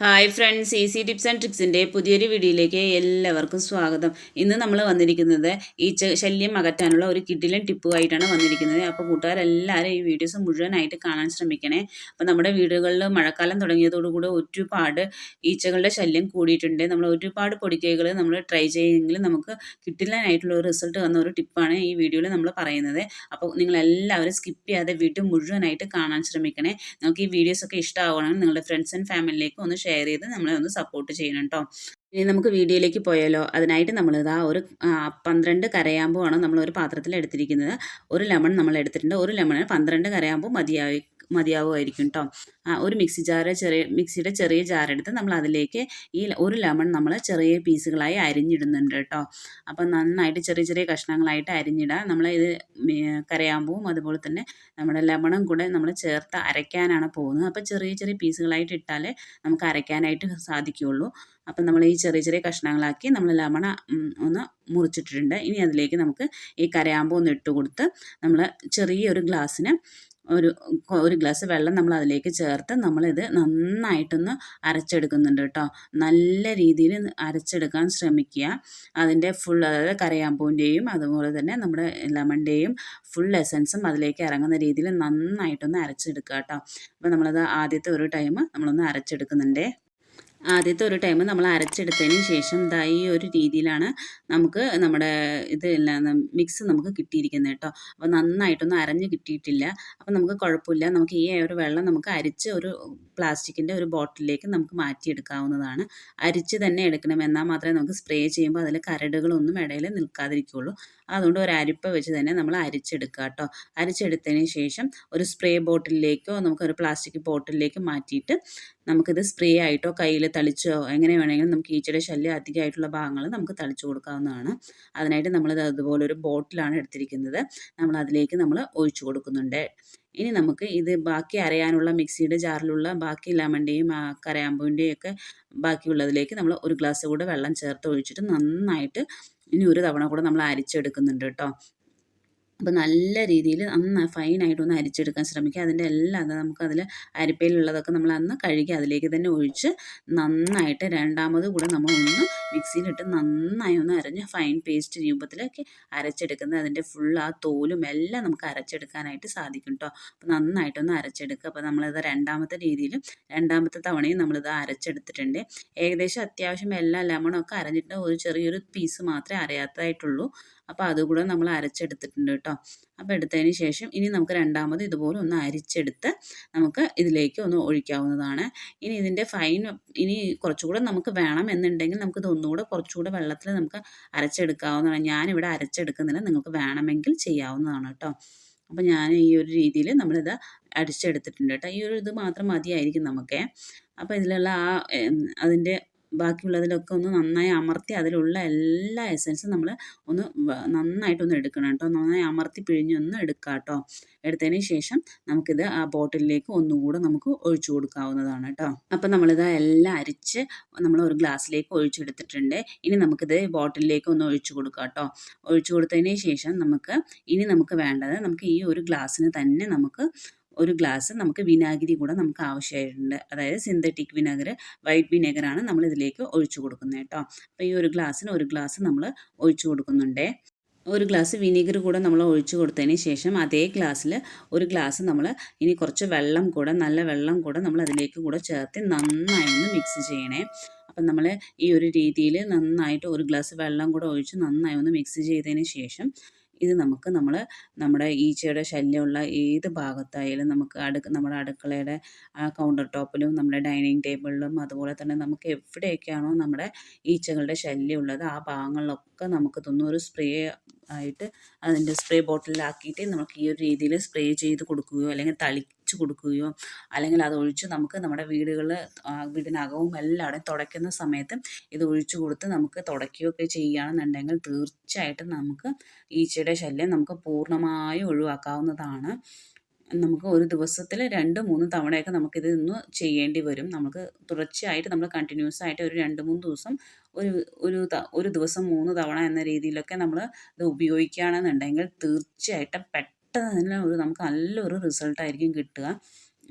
Hi friends easy tips and ട്രിക്സിന്റെ പുതിയൊരു വീഡിയോയിലേക്ക് എല്ലാവർക്കും സ്വാഗതം. ഇന്ന് നമ്മൾ വന്നിരിക്കുന്നത് ഈ ശല്യം അകറ്റാനുള്ള ഒരു കിഡിലൻ ടിപ്പുമായിട്ടാണ് വന്നിരിക്കുന്നത്. അപ്പോൾ കൂട്ടുകാരെല്ലാവരും ഈ വീഡിയോസ് മുഴുവനായിട്ട് കാണാൻ ശ്രമിക്കണേ. അപ്പോൾ നമ്മുടെ വീടുകളിൽ മഴക്കാലം തുടങ്ങിയതോടുകൂടി ഒരുപാട് ഈച്ചകളുടെ ശല്യം കൂടിയിട്ടുണ്ട്. നമ്മൾ ഒരുപാട് പൊടിക്കൈകൾ നമ്മൾ ട്രൈ ചെയ്യുമെങ്കിൽ നമുക്ക് കിട്ടില്ലാനായിട്ടുള്ള ഒരു റിസൾട്ട് വന്ന ഒരു ടിപ്പാണ് ഈ വീഡിയോയിൽ നമ്മൾ പറയുന്നത്. അപ്പോൾ നിങ്ങളെല്ലാവരും സ്കിപ്പ് ചെയ്യാതെ വീഡിയോ മുഴുവനായിട്ട് കാണാൻ ശ്രമിക്കണേ. നിങ്ങൾക്ക് ഈ വീഡിയോസൊക്കെ ഇഷ്ടമാവണമെങ്കിൽ നിങ്ങളുടെ ഫ്രണ്ട്സ് ആൻഡ് ഫാമിലിയിലേക്ക് ഒന്ന് ഷെയർ ചെയ്ത് നമ്മളെ ഒന്ന് സപ്പോർട്ട് ചെയ്യണം കേട്ടോ ഇനി നമുക്ക് വീഡിയോയിലേക്ക് പോയാലോ? അതിനായിട്ട് നമ്മൾ ഇതാ ഒരു പന്ത്രണ്ട് കരയാമ്പുമാണ് നമ്മൾ ഒരു പാത്രത്തിൽ എടുത്തിരിക്കുന്നത് ഒരു ലെമൺ നമ്മൾ എടുത്തിട്ടുണ്ട് ഒരു ലെമൺ പന്ത്രണ്ട് കരയാമ്പും മതിയായി മതിയാവുമായിരിക്കും കേട്ടോ ഒരു മിക്സി ജാറ് ചെറിയ മിക്സിയുടെ ചെറിയ ജാറെടുത്ത് നമ്മൾ അതിലേക്ക് ഈ ഒരു ലെമൺ നമ്മൾ ചെറിയ പീസുകളായി അരിഞ്ഞിടുന്നുണ്ട് കേട്ടോ അപ്പം നന്നായിട്ട് ചെറിയ ചെറിയ കഷ്ണങ്ങളായിട്ട് അരിഞ്ഞിടുക നമ്മൾ ഇത് കരയാമ്പൂവും അതുപോലെ തന്നെ നമ്മുടെ ലെമണും കൂടെ നമ്മൾ ചേർത്ത് അരയ്ക്കാനാണ് പോകുന്നത്. അപ്പം ചെറിയ ചെറിയ പീസുകളായിട്ട് ഇട്ടാലേ നമുക്ക് അരയ്ക്കാനായിട്ട് സാധിക്കുകയുള്ളൂ. അപ്പം നമ്മൾ ഈ ചെറിയ ചെറിയ കഷ്ണങ്ങളാക്കി നമ്മൾ ലെമണ ഒന്ന് മുറിച്ചിട്ടിട്ടുണ്ട്. ഇനി അതിലേക്ക് നമുക്ക് ഈ കരയാമ്പൂ ഒന്ന് ഇട്ട് കൊടുത്ത് നമ്മൾ ചെറിയൊരു ഗ്ലാസ്സിന് ഒരു ഒരു ഗ്ലാസ് വെള്ളം നമ്മൾ അതിലേക്ക് ചേർത്ത് നമ്മളിത് നന്നായിട്ടൊന്ന് അരച്ചെടുക്കുന്നുണ്ട് കേട്ടോ. നല്ല രീതിയിൽ അരച്ചെടുക്കാൻ ശ്രമിക്കുക. അതിന്റെ ഫുൾ അതായത് കരയാമ്പൂവിന്റെയും അതുപോലെ തന്നെ നമ്മുടെ ലെമണിന്റെയും ഫുൾ എസൻസും അതിലേക്ക് ഇറങ്ങുന്ന രീതിയിൽ നന്നായിട്ടൊന്ന് അരച്ചെടുക്കുക കേട്ടോ. അപ്പോൾ നമ്മളത് ആദ്യത്തെ ഒരു ടൈം നമ്മളൊന്ന് അരച്ചെടുക്കുന്നുണ്ടേ. ആദ്യത്തെ ഒരു ടൈം നമ്മൾ അരച്ചെടുത്തതിന് ശേഷം ദാ ഈ ഒരു രീതിയിലാണ് നമുക്ക് നമ്മുടെ ഇത് മിക്സ് നമുക്ക് കിട്ടിയിരിക്കുന്നത് കേട്ടോ. അപ്പോൾ നന്നായിട്ടൊന്നും അരഞ്ഞ് കിട്ടിയിട്ടില്ല. അപ്പോൾ നമുക്ക് കുഴപ്പമില്ല. നമുക്ക് ഈ ഒരു വെള്ളം നമുക്ക് അരിച്ച് ഒരു പ്ലാസ്റ്റിക്കിന്റെ ഒരു ബോട്ടിലേക്ക് നമുക്ക് മാറ്റിയെടുക്കാവുന്നതാണ്. അരിച്ച് തന്നെ എടുക്കണം. എന്നാൽ മാത്രമേ നമുക്ക് സ്പ്രേ ചെയ്യുമ്പോൾ അതിൽ കരടുകളൊന്നും ഇടയിൽ നിൽക്കാതിരിക്കുകയുള്ളൂ. അതുകൊണ്ട് ഒരു അരിപ്പ വെച്ച് തന്നെ നമ്മൾ അരിച്ചെടുക്കുക കേട്ടോ. അരിച്ചെടുത്തതിന് ശേഷം ഒരു സ്പ്രേ ബോട്ടിലേക്കോ നമുക്കൊരു പ്ലാസ്റ്റിക് ബോട്ടിലേക്ക് മാറ്റിയിട്ട് നമുക്കിത് സ്പ്രേ ആയിട്ടോ കയ്യിൽ തളിച്ചോ എങ്ങനെ വേണമെങ്കിലും നമുക്ക് ഈച്ചയുടെ ശല്യം അധികമായിട്ടുള്ള ഭാഗങ്ങൾ നമുക്ക് തളിച്ചു കൊടുക്കാവുന്നതാണ്. അതിനായിട്ട് നമ്മളിത് അതുപോലെ ഒരു ബോട്ടിലാണ് എടുത്തിരിക്കുന്നത്. നമ്മൾ അതിലേക്ക് നമ്മൾ ഒഴിച്ചു കൊടുക്കുന്നുണ്ട്. ഇനി നമുക്ക് ഇത് ബാക്കി അരയാനുള്ള മിക്സിയുടെ ജാറിലുള്ള ബാക്കി ലെമണിന്റെയും കരയാമ്പൂവിന്റെയും ഒക്കെ ബാക്കിയുള്ളതിലേക്ക് നമ്മൾ ഒരു ഗ്ലാസ് കൂടെ വെള്ളം ചേർത്ത് ഒഴിച്ചിട്ട് നന്നായിട്ട് ഇനി ഒരു തവണ കൂടെ നമ്മൾ അരിച്ചെടുക്കുന്നുണ്ട് കേട്ടോ. അപ്പോൾ നല്ല രീതിയിൽ അന്ന് ഫൈനായിട്ട് ഒന്ന് അരിച്ചെടുക്കാൻ ശ്രമിക്കുക. അതിന്റെ എല്ലാം അത് നമുക്കതിൽ അരിപ്പയിലുള്ളതൊക്കെ നമ്മൾ അന്ന് കഴുകി അതിലേക്ക് തന്നെ ഒഴിച്ച് നന്നായിട്ട് രണ്ടാമത് കൂടെ നമ്മൾ ഒന്ന് മിക്സിയിലിട്ട് നന്നായി ഒന്ന് അരഞ്ഞ് ഫൈൻ പേസ്റ്റ് രൂപത്തിലൊക്കെ അരച്ചെടുക്കുന്നത് അതിന്റെ ഫുൾ ആ തോലും എല്ലാം നമുക്ക് അരച്ചെടുക്കാനായിട്ട് സാധിക്കും കേട്ടോ അപ്പോൾ നന്നായിട്ടൊന്ന് അരച്ചെടുക്കുക. അപ്പോൾ നമ്മളിത് രണ്ടാമത്തെ രീതിയിൽ രണ്ടാമത്തെ തവണയും നമ്മളിത് അരച്ചെടുത്തിട്ടുണ്ട്. ഏകദേശം അത്യാവശ്യം എല്ലാ ലെമണൊക്കെ അരഞ്ഞിട്ട് ഒരു ചെറിയൊരു പീസ് മാത്രമേ അരയാത്തതായിട്ടുള്ളൂ. അപ്പോൾ അതുകൂടെ നമ്മൾ അരച്ചെടുത്തിട്ടുണ്ട് കേട്ടോ. അപ്പോൾ എടുത്തതിന് ശേഷം ഇനി നമുക്ക് രണ്ടാമത് ഇതുപോലെ ഒന്ന് അരിച്ചെടുത്ത് നമുക്ക് ഇതിലേക്ക് ഒന്ന് ഒഴിക്കാവുന്നതാണ്. ഇനി ഇതിന്റെ ഫൈൻ ഇനി കുറച്ചുകൂടെ നമുക്ക് വേണം എന്നുണ്ടെങ്കിൽ നമുക്കിത് ഒന്നുകൂടെ കുറച്ചുകൂടെ വെള്ളത്തിൽ നമുക്ക് അരച്ചെടുക്കാവുന്നതാണ്. ഞാനിവിടെ അരച്ചെടുക്കുന്നില്ല നിങ്ങൾക്ക് വേണമെങ്കിൽ ചെയ്യാവുന്നതാണ് കേട്ടോ. അപ്പോൾ ഞാൻ ഈ ഒരു രീതിയിൽ നമ്മളിത് അടിച്ചെടുത്തിട്ടുണ്ട് കേട്ടോ. ഈ ഒരു ഇത് മാത്രം മതിയായിരിക്കും നമുക്ക്. അപ്പോൾ ഇതിലുള്ള ആ അതിന്റെ ബാക്കിയുള്ളതിലൊക്കെ ഒന്ന് നന്നായി അമർത്തി അതിലുള്ള എല്ലാ എസൻസും നമ്മൾ ഒന്ന് നന്നായിട്ടൊന്ന് എടുക്കണം കേട്ടോ. നന്നായി അമർത്തി പിഴിഞ്ഞൊന്ന് എടുക്കുക കേട്ടോ. എടുത്തതിന് ശേഷം നമുക്കിത് ആ ബോട്ടിലേക്ക് ഒന്നുകൂടെ നമുക്ക് ഒഴിച്ചു കൊടുക്കാവുന്നതാണ് കേട്ടോ. അപ്പം നമ്മളിത് എല്ലാം അരിച്ച് നമ്മൾ ഒരു ഗ്ലാസ്സിലേക്ക് ഒഴിച്ചെടുത്തിട്ടുണ്ട്. ഇനി നമുക്കിത് ബോട്ടിലേക്ക് ഒന്ന് ഒഴിച്ചു കൊടുക്കാം കേട്ടോ. ഒഴിച്ചു കൊടുത്തതിന് ശേഷം നമുക്ക് ഇനി നമുക്ക് വേണ്ടത് നമുക്ക് ഈ ഒരു ഗ്ലാസ്സിന് തന്നെ നമുക്ക് ഒരു ഗ്ലാസ് നമുക്ക് വിനാഗിരി കൂടെ നമുക്ക് ആവശ്യമായിട്ടുണ്ട്. അതായത് സിന്തറ്റിക് വിനാഗർ വൈറ്റ് വിനേഗറാണ് നമ്മൾ ഇതിലേക്ക് ഒഴിച്ചു കൊടുക്കുന്നത് കേട്ടോ. അപ്പോൾ ഈ ഒരു ഗ്ലാസ്സിന് ഒരു ഗ്ലാസ് നമ്മൾ ഒഴിച്ചു കൊടുക്കുന്നുണ്ടേ. ഒരു ഗ്ലാസ് വിനീഗർ കൂടെ നമ്മൾ ഒഴിച്ചു കൊടുത്തതിന് ശേഷം അതേ ഗ്ലാസ്സിൽ ഒരു ഗ്ലാസ് നമ്മൾ ഇനി കുറച്ച് വെള്ളം കൂടെ നല്ല വെള്ളം കൂടെ നമ്മൾ അതിലേക്ക് കൂടെ ചേർത്ത് നന്നായി ഒന്ന് മിക്സ് ചെയ്യണേ. അപ്പം നമ്മൾ ഈ ഒരു രീതിയിൽ നന്നായിട്ട് ഒരു ഗ്ലാസ് വെള്ളം കൂടെ ഒഴിച്ച് നന്നായി ഒന്ന് മിക്സ് ചെയ്തതിന് ശേഷം ഇത് നമുക്ക് നമ്മൾ നമ്മുടെ ഈച്ചയുടെ ശല്യമുള്ള ഏത് ഭാഗത്തായാലും നമുക്ക് അടുക്ക നമ്മുടെ അടുക്കളയുടെ ആ കൗണ്ടർ ടോപ്പിലും നമ്മുടെ ഡൈനിങ് ടേബിളിലും അതുപോലെ തന്നെ നമുക്ക് എവിടെയൊക്കെയാണോ നമ്മുടെ ഈച്ചകളുടെ ശല്യമുള്ളത് ആ ഭാഗങ്ങളിലൊക്കെ നമുക്ക് തൊണ്ണൂറ് സ്പ്രേ ആയിട്ട് അതിന്റെ സ്പ്രേ ബോട്ടിലാക്കിയിട്ട് നമുക്ക് ഈ ഒരു രീതിയിൽ സ്പ്രേ ചെയ്ത് കൊടുക്കുകയോ അല്ലെങ്കിൽ തളിച്ച് കൊടുക്കുകയോ അല്ലെങ്കിൽ അത് ഒഴിച്ച് നമുക്ക് നമ്മുടെ വീടുകളിൽ വീടിനകവും എല്ലാവരുടെയും തുടയ്ക്കുന്ന സമയത്ത് ഇത് ഒഴിച്ചു കൊടുത്ത് നമുക്ക് തുടയ്ക്കുകയൊക്കെ ചെയ്യുകയാണെന്നുണ്ടെങ്കിൽ തീർച്ചയായിട്ടും നമുക്ക് ഈച്ചയുടെ ശല്യം നമുക്ക് പൂർണമായും ഒഴിവാക്കാവുന്നതാണ്. നമുക്ക് ഒരു ദിവസത്തിൽ രണ്ട് മൂന്ന് തവണയൊക്കെ നമുക്കിത് ഇന്ന് ചെയ്യേണ്ടി വരും. നമുക്ക് തുടർച്ചയായിട്ട് നമ്മൾ കണ്ടിന്യൂസ് ആയിട്ട് ഒരു രണ്ട് മൂന്ന് ദിവസം ഒരു ഒരു ഒരു ദിവസം മൂന്ന് തവണ എന്ന രീതിയിലൊക്കെ നമ്മൾ ഇത് ഉപയോഗിക്കുകയാണെന്നുണ്ടെങ്കിൽ തീർച്ചയായിട്ടും പെട്ടെന്ന് തന്നെ ഒരു നമുക്ക് നല്ലൊരു റിസൾട്ടായിരിക്കും കിട്ടുക.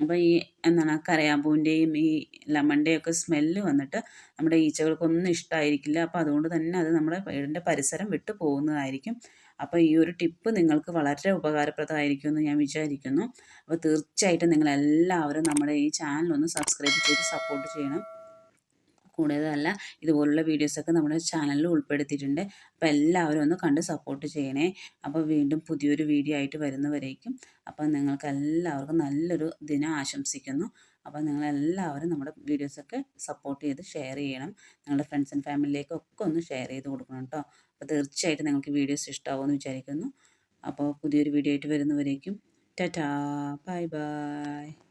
അപ്പോൾ ഈ എന്താണ് കരയാമ്പൂവിന്റെയും ഈ ലെമണിന്റെയും ഒക്കെ സ്മെല്ല് വന്നിട്ട് നമ്മുടെ ഈച്ചകൾക്കൊന്നും ഇഷ്ടമായിരിക്കില്ല അപ്പോൾ അതുകൊണ്ട് തന്നെ അത് നമ്മുടെ വീടിന്റെ പരിസരം വിട്ടു പോകുന്നതായിരിക്കും. അപ്പോൾ ഈ ഒരു ടിപ്പ് നിങ്ങൾക്ക് വളരെ ഉപകാരപ്രദമായിരിക്കും എന്ന് ഞാൻ വിചാരിക്കുന്നു. അപ്പോൾ തീർച്ചയായിട്ടും നിങ്ങളെല്ലാവരും നമ്മുടെ ഈ ചാനലൊന്ന് സബ്സ്ക്രൈബ് ചെയ്ത് സപ്പോർട്ട് ചെയ്യണം. കൂടാതല്ല ഇതുപോലുള്ള വീഡിയോസൊക്കെ നമ്മുടെ ചാനലിൽ ഉൾപ്പെടുത്തിയിട്ടുണ്ട്. അപ്പോൾ എല്ലാവരും ഒന്ന് കണ്ട് സപ്പോർട്ട് ചെയ്യണേ. അപ്പോൾ വീണ്ടും പുതിയൊരു വീഡിയോ ആയിട്ട് വരുന്നവരേക്കും. അപ്പോൾ നിങ്ങൾക്ക് എല്ലാവർക്കും നല്ലൊരു ദിനം ആശംസിക്കുന്നു. അപ്പോൾ നിങ്ങളെല്ലാവരും നമ്മുടെ വീഡിയോസൊക്കെ സപ്പോർട്ട് ചെയ്ത് ഷെയർ ചെയ്യണം. നിങ്ങളുടെ ഫ്രണ്ട്സ് ആൻഡ് ഫാമിലിയിലേക്കൊക്കെ ഒന്ന് ഷെയർ ചെയ്ത് കൊടുക്കണം കേട്ടോ. അപ്പോൾ തീർച്ചയായിട്ടും നിങ്ങൾക്ക് വീഡിയോസ് ഇഷ്ടമാവുമെന്ന് വിചാരിക്കുന്നു. അപ്പോൾ പുതിയൊരു വീഡിയോ ആയിട്ട് വരുന്നവരേക്കും. Tata bye bye